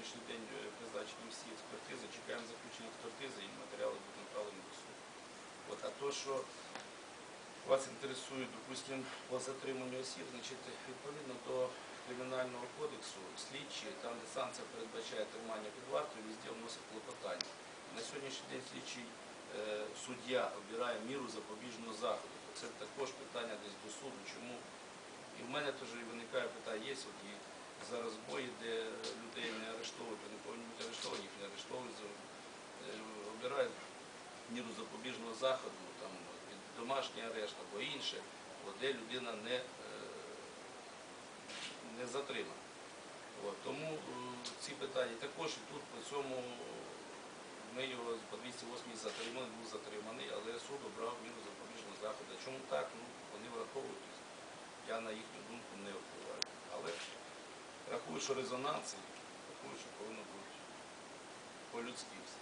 сьогоднішній день е, призначені всі експертизи, чекаємо заключення експертизи і матеріали будуть направлені до суду. От, а то, що вас інтересує, допустимо, по затриманню осіб, значить, відповідно до Кримінального кодексу, слідчі, там де санкція передбачає тримання під вартою, везде вносить клопотання. На сьогоднішній день слідчий е, суддя обирає міру запобіжного заходу. Це також питання десь до суду. Чому? І в мене теж виникає питання, є от і зараз бої, де міру запобіжного заходу, там домашній арешт або інше, де людина не, е, не затримана. От, тому е, ці питання також і тут по цьому ми його по 208 затримали, був затриманий, але суд обрав міру запобіжного заходу. Чому так? Ну, вони враховують. Я на їхню думку не впливаю. Але рахую, що резонанс, і рахую, що повинно бути по-людськи все.